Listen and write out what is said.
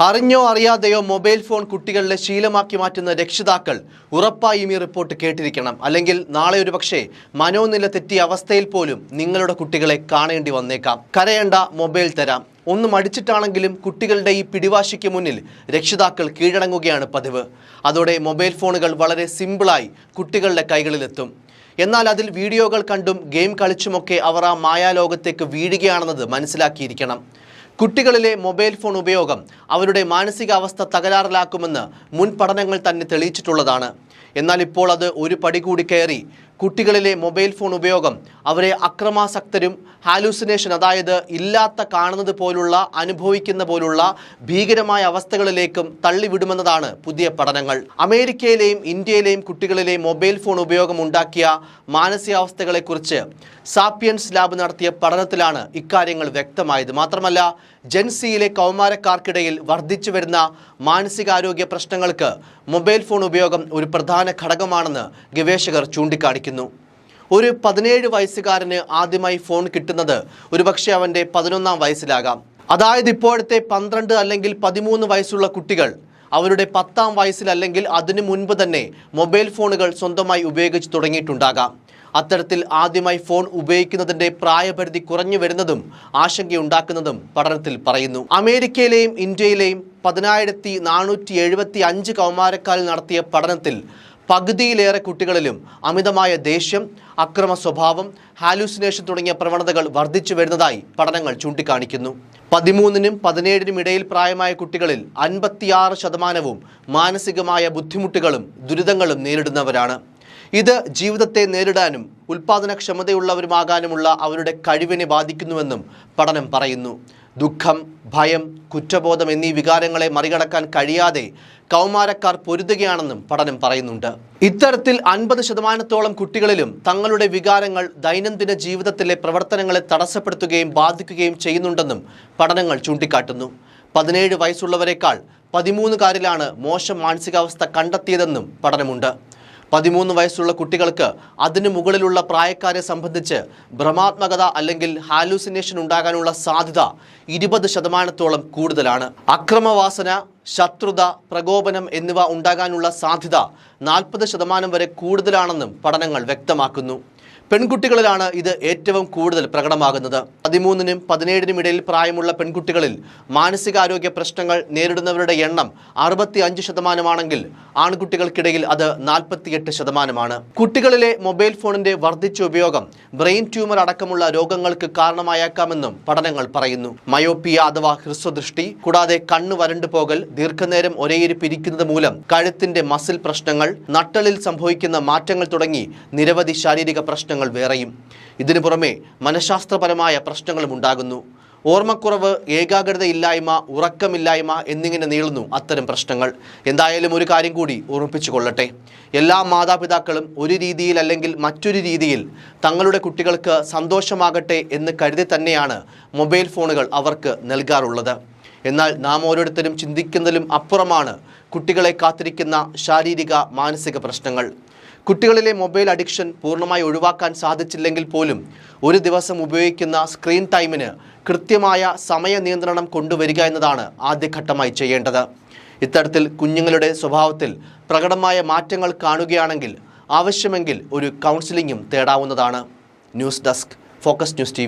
അറിഞ്ഞോ അറിയാതെയോ mobile phone കുട്ടികളിലെ ശീലമാക്കി മാറ്റുന്ന രക്ഷിതാക്കൾ ഉറപ്പായും ഈ റിപ്പോർട്ട് കേട്ടിരിക്കണം. അല്ലെങ്കിൽ നാളെ ഒരു പക്ഷേ മനോനില തെറ്റിയ അവസ്ഥയിൽ പോലും നിങ്ങളുടെ കുട്ടികളെ കാണേണ്ടി വന്നേക്കാം. കരയേണ്ട മൊബൈൽ തരാം. ഒന്ന് മടിച്ചിട്ടാണെങ്കിലും കുട്ടികളുടെ ഈ പിടിവാശിക്ക് മുന്നിൽ രക്ഷിതാക്കൾ കീഴടങ്ങുകയാണ് പതിവ്. അതോടെ മൊബൈൽ ഫോണുകൾ വളരെ സിമ്പിളായി കുട്ടികളുടെ കൈകളിലെത്തും. എന്നാൽ അതിൽ വീഡിയോകൾ കണ്ടും ഗെയിം കളിച്ചുമൊക്കെ അവർ ആ മായാലോകത്തേക്ക് വീഴുകയാണെന്നത് മനസ്സിലാക്കിയിരിക്കണം. കുട്ടികളിലെ മൊബൈൽ ഫോൺ ഉപയോഗം അവരുടെ മാനസികാവസ്ഥ തകരാറിലാക്കുമെന്ന് മുൻ പഠനങ്ങൾ തന്നെ തെളിയിച്ചിട്ടുള്ളതാണ്. എന്നാൽ ഇപ്പോൾ അത് ഒരു പടി കൂടി കയറി. കുട്ടികളിലെ മൊബൈൽ ഫോൺ ഉപയോഗം അവരെ അക്രമാസക്തരും ഹാലൂസിനേഷൻ അതായത് ഇല്ലാത്ത കാണുന്നത് പോലുള്ള അനുഭവിക്കുന്ന പോലുള്ള ഭീകരമായ അവസ്ഥകളിലേക്കും തള്ളിവിടുമെന്നതാണ് പുതിയ പഠനങ്ങൾ. അമേരിക്കയിലെയും ഇന്ത്യയിലെയും കുട്ടികളിലെ മൊബൈൽ ഫോൺ ഉപയോഗം ഉണ്ടാക്കിയ മാനസികാവസ്ഥകളെക്കുറിച്ച് സാപ്പിയൻസ് ലാബ് നടത്തിയ പഠനത്തിലാണ് ഇക്കാര്യങ്ങൾ വ്യക്തമായത്. മാത്രമല്ല ജെൻസിയിലെ കൗമാരക്കാർക്കിടയിൽ വർദ്ധിച്ചു വരുന്ന മാനസികാരോഗ്യ പ്രശ്നങ്ങൾക്ക് മൊബൈൽ ഫോൺ ഉപയോഗം ഒരു പ്രധാന ഘടകമാണെന്ന് ഗവേഷകർ ചൂണ്ടിക്കാണിക്കുന്നു. ഒരു പതിനേഴ് വയസ്സുകാരന് ആദ്യമായി ഫോൺ കിട്ടുന്നത് ഒരുപക്ഷെ അവന്റെ പതിനൊന്നാം വയസ്സിലാകാം. അതായത് ഇപ്പോഴത്തെ പന്ത്രണ്ട് അല്ലെങ്കിൽ പതിമൂന്ന് വയസ്സുള്ള കുട്ടികൾ അവരുടെ പത്താം വയസ്സിലല്ലെങ്കിൽ അതിനു മുൻപ് തന്നെ മൊബൈൽ ഫോണുകൾ സ്വന്തമായി ഉപയോഗിച്ച് തുടങ്ങിയിട്ടുണ്ടാകാം. അത്തരത്തിൽ ആദ്യമായി ഫോൺ ഉപയോഗിക്കുന്നതിന്റെ പ്രായപരിധി കുറഞ്ഞു വരുന്നതും ആശങ്കയുണ്ടാക്കുന്നതും പഠനത്തിൽ പറയുന്നു. അമേരിക്കയിലെയും ഇന്ത്യയിലെയും പതിനായിരത്തി നാനൂറ്റി എഴുപത്തി അഞ്ച് കൗമാരക്കാരിൽ നടത്തിയ പഠനത്തിൽ പകുതിയിലേറെ കുട്ടികളിലും അമിതമായ ദേഷ്യം അക്രമ സ്വഭാവം ഹാലൂസിനേഷൻ തുടങ്ങിയ പ്രവണതകൾ വർദ്ധിച്ചു വരുന്നതായി പഠനങ്ങൾ ചൂണ്ടിക്കാണിക്കുന്നു. പതിമൂന്നിനും പതിനേഴിനും ഇടയിൽ പ്രായമായ കുട്ടികളിൽ അൻപത്തിയാറ് ശതമാനവും മാനസികമായ ബുദ്ധിമുട്ടുകളും ദുരിതങ്ങളും നേരിടുന്നവരാണ്. ഇത് ജീവിതത്തെ നേരിടാനും ഉൽപാദനക്ഷമതയുള്ളവരുമാകാനുമുള്ള അവരുടെ കഴിവിനെ ബാധിക്കുന്നുവെന്നും പഠനം പറയുന്നു. ദുഃഖം ഭയം കുറ്റബോധം എന്നീ വികാരങ്ങളെ മറികടക്കാൻ കഴിയാതെ കൗമാരക്കാർ പൊരുതുകയാണെന്നും പഠനം പറയുന്നുണ്ട്. ഇത്തരത്തിൽ അൻപത് ശതമാനത്തോളം കുട്ടികളിലും തങ്ങളുടെ വികാരങ്ങൾ ദൈനംദിന ജീവിതത്തിലെ പ്രവർത്തനങ്ങളെ തടസ്സപ്പെടുത്തുകയും ബാധിക്കുകയും ചെയ്യുന്നുണ്ടെന്നും പഠനങ്ങൾ ചൂണ്ടിക്കാട്ടുന്നു. പതിനേഴ് വയസ്സുള്ളവരെക്കാൾ പതിമൂന്നുകാരിലാണ് മോശം മാനസികാവസ്ഥ കണ്ടെത്തിയതെന്നും പഠനമുണ്ട്. പതിമൂന്ന് വയസ്സുള്ള കുട്ടികൾക്ക് അതിനു മുകളിലുള്ള പ്രായക്കാരെ സംബന്ധിച്ച് ഭ്രമാത്മകത അല്ലെങ്കിൽ ഹാലൂസിനേഷൻ ഉണ്ടാകാനുള്ള സാധ്യത ഇരുപത് ശതമാനത്തോളം കൂടുതലാണ്. അക്രമവാസന ശത്രുത പ്രകോപനം എന്നിവ ഉണ്ടാകാനുള്ള സാധ്യത നാൽപ്പത് ശതമാനം വരെ കൂടുതലാണെന്നും പഠനങ്ങൾ വ്യക്തമാക്കുന്നു. പെൺകുട്ടികളിലാണ് ഇത് ഏറ്റവും കൂടുതൽ പ്രകടമാകുന്നത്. പതിമൂന്നിനും പതിനേഴിനും ഇടയിൽ പ്രായമുള്ള പെൺകുട്ടികളിൽ മാനസികാരോഗ്യ പ്രശ്നങ്ങൾ നേരിടുന്നവരുടെ എണ്ണം അറുപത്തി അഞ്ച് ശതമാനമാണെങ്കിൽ ആൺകുട്ടികൾക്കിടയിൽ അത് നാൽപ്പത്തിയെട്ട് ശതമാനമാണ്. കുട്ടികളിലെ മൊബൈൽ ഫോണിന്റെ വർദ്ധിച്ച ഉപയോഗം ബ്രെയിൻ ട്യൂമർ അടക്കമുള്ള രോഗങ്ങൾക്ക് കാരണമായേക്കാമെന്നും പഠനങ്ങൾ പറയുന്നു. മയോപ്പിയ അഥവാ ഹ്രസ്വദൃഷ്ടി കൂടാതെ കണ്ണു വരണ്ടു പോകൽ ദീർഘനേരം ഒരേയിരിപ്പ് ഇരിക്കുന്നത് മൂലം കഴുത്തിന്റെ മസിൽ പ്രശ്നങ്ങൾ നട്ടലിൽ സംഭവിക്കുന്ന മാറ്റങ്ങൾ തുടങ്ങി നിരവധി ശാരീരിക പ്രശ്നങ്ങൾ വേറെയും. ഇതിനു പുറമെ മനഃശാസ്ത്രപരമായ പ്രശ്നങ്ങളും ഉണ്ടാകുന്നു. ഓർമ്മക്കുറവ് ഏകാഗ്രതയില്ലായ്മ ഉറക്കമില്ലായ്മ എന്നിങ്ങനെ നീളുന്നു അത്തരം പ്രശ്നങ്ങൾ. എന്തായാലും ഒരു കാര്യം കൂടി ഓർമ്മിപ്പിച്ചു കൊള്ളട്ടെ എല്ലാ മാതാപിതാക്കളും ഒരു രീതിയിൽ അല്ലെങ്കിൽ മറ്റൊരു രീതിയിൽ തങ്ങളുടെ കുട്ടികൾക്ക് സന്തോഷമാകട്ടെ എന്ന് കരുതി തന്നെയാണ് മൊബൈൽ ഫോണുകൾ അവർക്ക് നൽകാറുള്ളത്. എന്നാൽ നാം ഓരോരുത്തരും ചിന്തിക്കുന്നതിലും അപ്പുറമാണ് കുട്ടികളെ കാത്തിരിക്കുന്ന ശാരീരിക മാനസിക പ്രശ്നങ്ങൾ. കുട്ടികളിലെ മൊബൈൽ അഡിക്ഷൻ പൂർണമായി ഒഴിവാക്കാൻ സാധിച്ചില്ലെങ്കിൽ പോലും ഒരു ദിവസം ഉപയോഗിക്കുന്ന സ്ക്രീൻ ടൈമിന് കൃത്യമായ സമയ നിയന്ത്രണം കൊണ്ടുവരിക എന്നതാണ് ആദ്യഘട്ടമായി ചെയ്യേണ്ടത്. ഇത്തരത്തിൽ കുഞ്ഞുങ്ങളുടെ സ്വഭാവത്തിൽ പ്രകടമായ മാറ്റങ്ങൾ കാണുകയാണെങ്കിൽ ആവശ്യമെങ്കിൽ ഒരു കൗൺസിലിംഗും തേടാവുന്നതാണ്. News desk focus news T